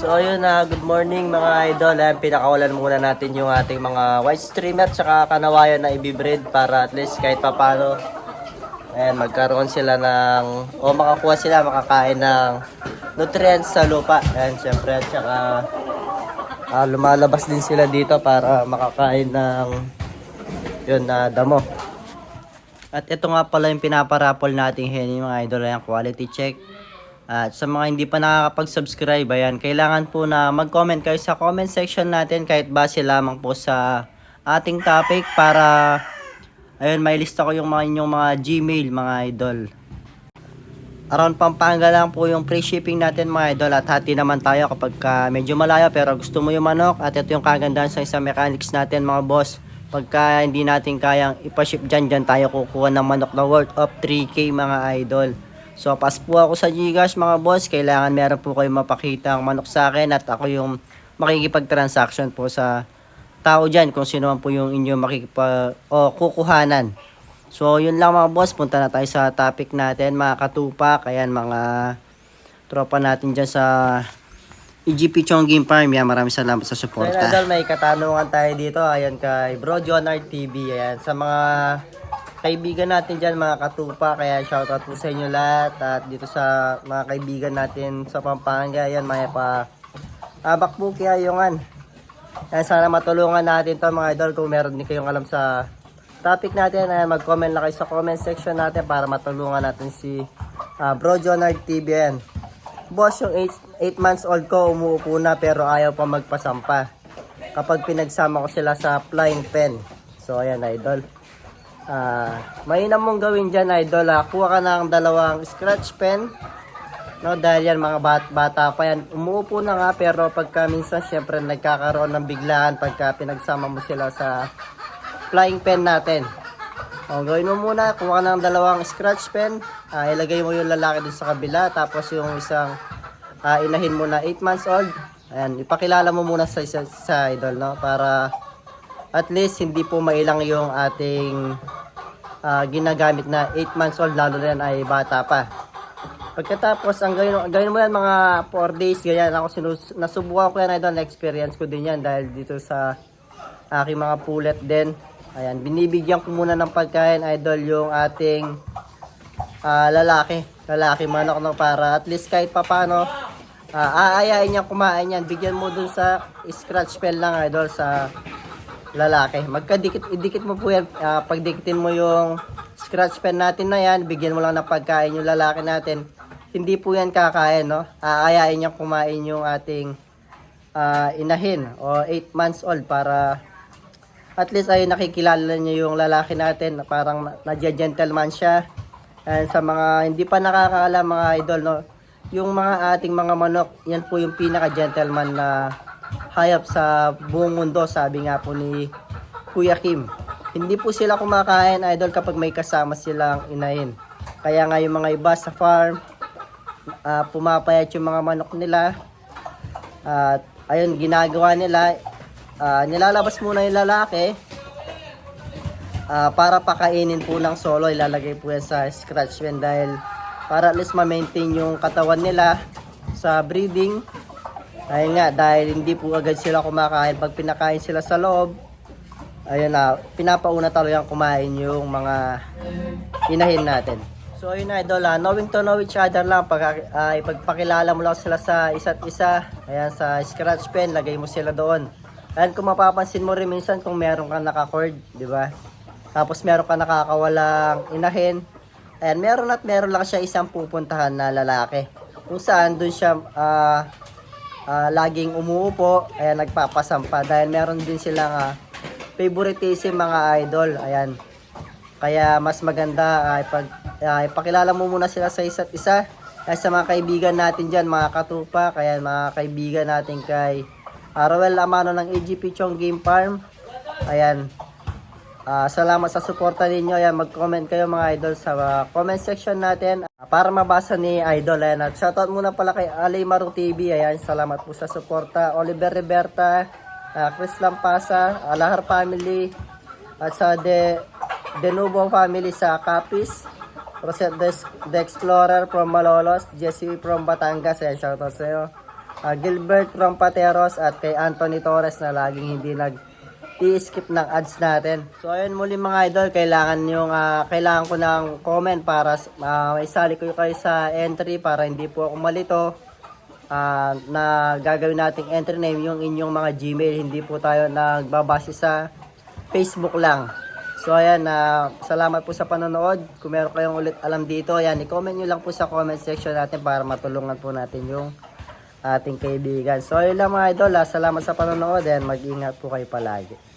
So ayun na, good morning mga idol. Ayan, pinakawalan muna natin yung ating mga white streamer tsaka kanawayan na ibibreed para at least kahit papano ayan, magkaroon sila ng o makakuha sila, makakain ng nutrients sa lupa. Ayan, syempre at tsaka ah, lumalabas din sila dito para makakain ng yun na damo. At ito nga pala yung pinaparapol nating hen mga idol, ayan, quality check. At sa mga hindi pa nakakapag-subscribe, ayan, kailangan po na mag-comment kayo sa comment section natin kahit base lamang po sa ating topic para ayun, may lista ko yung mga inyong mga Gmail, mga idol. Around Pampanga lang po yung free shipping natin mga idol at hati naman tayo kapag ka medyo malayo pero gusto mo yung manok at ito yung kagandahan sa isang mechanics natin mga boss. Pagka hindi natin kayang ipaship dyan, dyan tayo kukuha ng manok na worth of 3K mga idol. So, pas po ako sa Gcash mga boss. Kailangan meron po kayo mapakita ang manok sa akin at ako yung makikipag-transaction po sa tao dyan kung sino man po yung inyong makikipag o kukuhanan. So, yun lang mga boss. Punta na tayo sa topic natin mga katupak. Ayan mga tropa natin dyan sa EGP Chong Game Farm. Yan, maraming salamat sa suporta. So, may katanungan tayo dito. Ayan kay Bro John RTV. Ayan, sa mga kaibigan natin dyan, mga katupa. Kaya shoutout po sa inyo lahat. At dito sa mga kaibigan natin sa Pampanga. Ayan, may pa abak po kaya yung an. Ayan, sana matulungan natin to mga idol kung meron din kayong alam sa topic natin. Ayan, mag-comment lang kayo sa comment section natin para matulungan natin si ah, Bro RTV. Ayan. Boss, yung 8 months old ko umuupo na pero ayaw pa magpasampa. Kapag pinagsama ko sila sa flying pen. So, ayan, idol. Ah, mainam mong gawin dyan, idol. Ah. Kuha ka ng dalawang scratch pen. No, dahil yan mga bat- bata pa yan. Umuupo na nga pero pagka minsan syempre nagkakaroon ng biglaan pagka pinagsama mo sila sa flying pen natin. O, gawin mo muna, kuha ka ng dalawang scratch pen. Ah, ilagay mo yung lalaki dun sa kabila. Tapos yung isang ah, inahin mo na 8 months old. Ayan, ipakilala mo muna sa, sa, sa idol, no? Para at least hindi po mailang yung ating ah, ginagamit na 8 months old lalo na yan ay bata pa. Pagkatapos, ang gawin, gawin mo yan mga 4 days, ganyan ako sinus, nasubukan ko yan idol, na-experience ko din yan dahil dito sa aking mga pulet din. Ayan, binibigyan ko muna ng pagkain idol yung ating ah, lalaki, lalaki manok no para at least kahit papano ah, aayain niya kumain yan. Bigyan mo dun sa scratch pen lang idol sa lalaki. Magkadikit, idikit mo po yan. Ah, pagdikitin mo yung scratch pen natin na yan, bigyan mo lang ng pagkain yung lalaki natin. Hindi po yan kakain, no? Aayain niya kumain yung ating ah, inahin o 8 months old para at least ay nakikilala niya yung lalaki natin. Parang nadya-gentleman siya. And sa mga hindi pa nakakaalam mga idol, no? Yung mga ating mga manok, yan po yung pinaka-gentleman na hayop sa buong mundo, sabi nga po ni Kuya Kim. Hindi po sila kumakain, idol, kapag may kasama silang inahin. Kaya nga yung mga iba sa farm, ah, pumapayat yung mga manok nila. At ayun, ginagawa nila, ah, nilalabas muna yung lalaki. ah, para pakainin po ng solo, ilalagay po yan sa scratch pen dahil para at least ma-maintain yung katawan nila sa breeding. Ayun nga, dahil hindi po agad sila kumakain. Pag pinakain sila sa loob, ayun na, pinapauna talagang kumain yung mga inahin natin. So ayun na idol, ah, knowing to know each other lang, pag, ah, ipagpakilala mo lang sila sa isa't isa, ayan sa scratch pen, lagay mo sila doon. Ayan kung mapapansin mo rin minsan kung meron kang nakacord, di ba? Tapos meron kang nakakawalang inahin, ayan meron at meron lang siya isang pupuntahan na lalaki. Kung saan doon siya ah, ah, laging umuupo, ayan nagpapasampa dahil meron din silang ah, favoritism mga idol, ayan. Kaya mas maganda ay pag ah, ipakilala mo muna sila sa isa't isa. Kaya sa mga kaibigan natin diyan, mga katupa, kaya mga kaibigan natin kay uh, Roel Amano ng AGP Chong Game Farm. Ayan. Ah, salamat sa suporta ninyo. Ayan, mag-comment kayo mga idol sa ah, comment section natin ah, para mabasa ni Idol. Ayan, at shoutout muna pala kay Ali Maru TV. Ayan, salamat po sa suporta. Oliver Riberta, ah, Chris Lampasa, Alahar Family, at sa De, De Nubo Family sa Capiz. Rosette the, Explorer from Malolos, Jesse from Batangas. Ayan, shoutout sa iyo. ah, Gilbert Rompateros at kay Anthony Torres na laging hindi nag i-skip ng ads natin. So ayun muli mga idol, kailangan yung ah, kailangan ko ng comment para uh, maisali ko kayo sa entry para hindi po ako malito. Ah, na gagawin nating entry name yung inyong mga Gmail, hindi po tayo nagbabase sa Facebook lang. So ayan, na salamat po sa panonood. Kung meron kayong ulit alam dito, ayan, i-comment nyo lang po sa comment section natin para matulungan po natin yung ating kaibigan. So ayun lang mga idol, ah, salamat sa panonood and mag-ingat po kayo palagi.